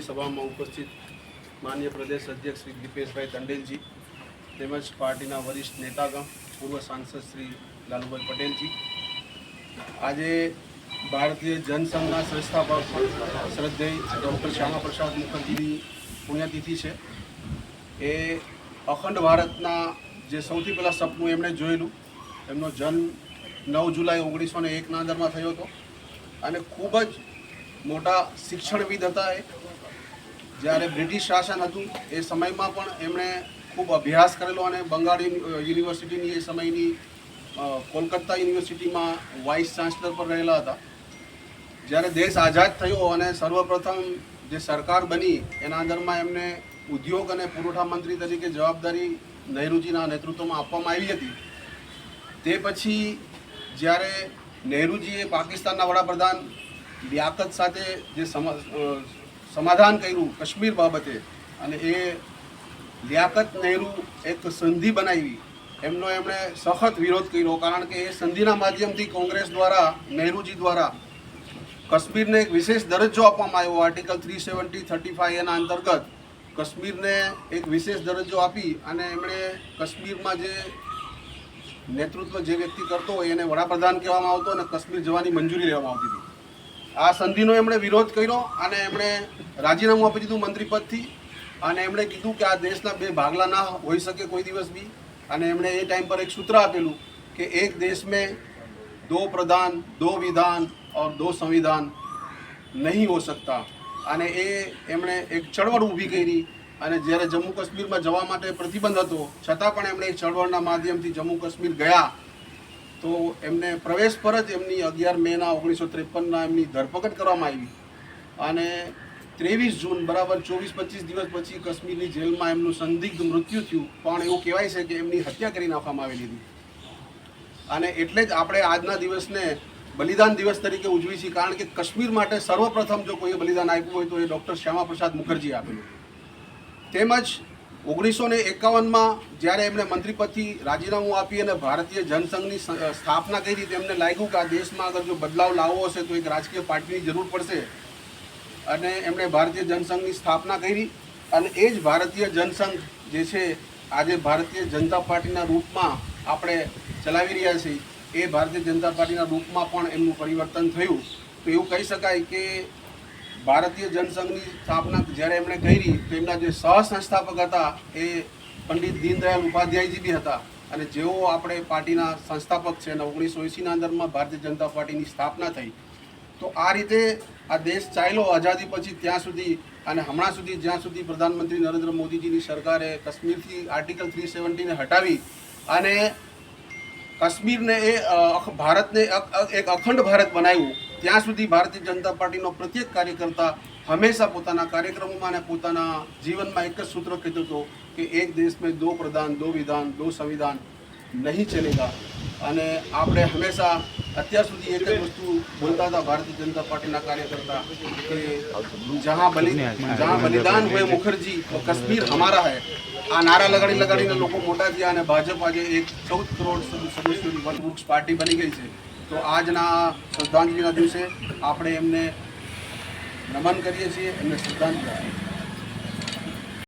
સભામાં ઉપસ્થિત માન્ય પ્રદેશ અધ્યક્ષ શ્રી દીપેશભાઈ તંડેલજી તેમજ પાર્ટીના વરિષ્ઠ નેતાગણ, પૂર્વ સાંસદ શ્રી લાલુભાઈ પટેલજી. આજે ભારતીય જનસંઘના સંસ્થાપક શ્રદ્ધેય ડૉક્ટર શ્યામા પ્રસાદ મુખર્જીની પુણ્યતિથિ છે. એ અખંડ ભારતના જે સૌથી પહેલાં સપનું એમણે જોયેલું, એમનો જન્મ નવ જુલાઈ ઓગણીસો ને એકના અંદરમાં થયો હતો. અને ખૂબ જ મોટા શિક્ષણવિદ હતા એ. જ્યારે બ્રિટિશ શાસન હતું, એ સમયમાં પણ એમણે ખૂબ અભ્યાસ કરેલો અને બંગાળ યુનિવર્સિટીની એ સમયની કોલકાતા યુનિવર્સિટીમાં વાઇસ ચાન્સલર પર રહેલા હતા. જ્યારે દેશ આઝાદ થયો અને સર્વપ્રથમ જે સરકાર બની, એના અંદરમાં એમને ઉદ્યોગ અને પુરવઠા મંત્રી તરીકે જવાબદારી નહેરુજીના નેતૃત્વમાં આપવામાં આવી હતી. તે પછી જ્યારે નહેરુજીએ પાકિસ્તાનના વડાપ્રધાન લિયાકત સાથે જે સમા- સમાધાન કર્યું કાશ્મીર બાબતે અને એ લિયાકત નહેરુ એક સંધિ બનાવી, એમનો એમણે સખત વિરોધ કર્યો કારણ કે એ સંધિના માધ્યમથી કોંગ્રેસ દ્વારા, નહેરુજી દ્વારા કાશ્મીરને એક વિશેષ દરજ્જો આપવામાં આવ્યો. Article three seventy thirty five એના અંતર્ગત કાશ્મીરને એક વિશેષ દરજ્જો આપી અને એમણે કાશ્મીરમાં જે નેતૃત્વ જે વ્યક્તિ કરતો હોય એને વડાપ્રધાન કહેવામાં આવતો અને કાશ્મીર જવાની મંજૂરી લેવામાં આવતી હતી. આ સંધિનો એમણે વિરોધ કર્યો અને એમણે રાજીનામું આપી દીધું મંત્રીપદથી. અને એમણે કીધું કે આ દેશના બે ભાગલા ના હોઈ શકે કોઈ દિવસ બી. અને એમણે એ ટાઈમ પર એક સૂત્ર આપેલું કે એક દેશ મેં દો પ્રધાન, દો વિધાન ઓર દો સંવિધાન નહીં હો શકતા અને એ એમણે એક ચળવળ ઊભી કરી અને જ્યારે જમ્મુ કાશ્મીરમાં જવા માટે પ્રતિબંધ હતો, છતાં પણ એમણે એક ચળવળના માધ્યમથી જમ્મુ કાશ્મીર ગયા. તો એમને પ્રવેશ પર જ એમની અગિયાર મેના ઓગણીસો ત્રેપનના એમની ધરપકડ કરવામાં આવી. અને ત્રેવીસ જૂન, બરાબર ચોવીસ પચીસ દિવસ પછી કાશ્મીરની જેલમાં એમનું સંદિગ્ધ મૃત્યુ થયું. પણ એવું કહેવાય છે કે એમની હત્યા કરી નાખવામાં આવેલી હતી અને એટલે જ આપણે આજના દિવસને બલિદાન દિવસ તરીકે ઉજવી છીએ. કારણ કે કાશ્મીર માટે સર્વપ્રથમ જો કોઈએ બલિદાન આપ્યું હોય તો એ ડૉક્ટર શ્યામાપ્રસાદ મુખર્જીએ આપેલું. તેમજ ઓગણીસો ને એકાવનમાં જ્યારે એમણે મંત્રીપદથી રાજીનામું આપી અને ભારતીય જનસંઘની સ્થાપના કરી તેમને લાગ્યું કે આ દેશમાં અગર જો બદલાવ લાવવો હશે તો એક રાજકીય પાર્ટીની જરૂર પડશે. અને એમણે ભારતીય જનસંઘની સ્થાપના કરી અને એ જ ભારતીય જનસંઘ જે છે, આજે ભારતીય જનતા પાર્ટીના રૂપમાં આપણે ચલાવી રહ્યા છીએ, એ ભારતીય જનતા પાર્ટીના રૂપમાં પણ એમનું પરિવર્તન થયું. તો એવું કહી શકાય કે ભારતીય જનસંઘની સ્થાપના જ્યારે એમણે કરી, તો એમના જે સહસંસ્થાપક હતા એ પંડિત દીનદયાલ ઉપાધ્યાયજી બી હતા. અને જેઓ આપણે પાર્ટીના સંસ્થાપક છે અને ઓગણીસો એંસીના અંદરમાં ભારતીય જનતા પાર્ટીની સ્થાપના થઈ. તો આ રીતે આ દેશ ચાલ્યો આઝાદી પછી ત્યાં સુધી અને હમણાં સુધી જ્યાં સુધી પ્રધાનમંત્રી નરેન્દ્ર મોદીજીની સરકારે કાશ્મીરથી આર્ટિકલ થ્રી સેવન્ટીને હટાવી અને કાશ્મીરને એ ભારતને એક અખંડ ભારત બનાવ્યું ત્યાં સુધી ભારતીય જનતા પાર્ટીનો પ્રત્યેક કાર્યકર્તા હંમેશા પોતાના કાર્યક્રમોમાં અને પોતાના જીવનમાં એક જ સૂત્ર કહેતો હતો કે એક દેશ મેં દો પ્રધાન, દો વિધાન, દો સંવિધાન નહીં ચલેગા. અને આપણે હંમેશા અત્યાર સુધી એક જ વસ્તુ બોલતા હતા ભારતીય જનતા પાર્ટીના કાર્યકર્તા કે જહાં બલિ જહાં બલિદાન હોય મુખર્જી કશ્મીર હમારા હૈ. આ નારા લગાડી લગાડીને લોકો મોટા થયા અને ભાજપ આજે એક ચૌદ કરોડ સદ- સદસ્યોની વટવૃક્ષ પાર્ટી બની ગઈ છે. તો આજના શ્રદ્ધાંજલિના દિવસે આપણે એમને નમન કરીએ છીએ એમને શ્રદ્ધાંજલિ.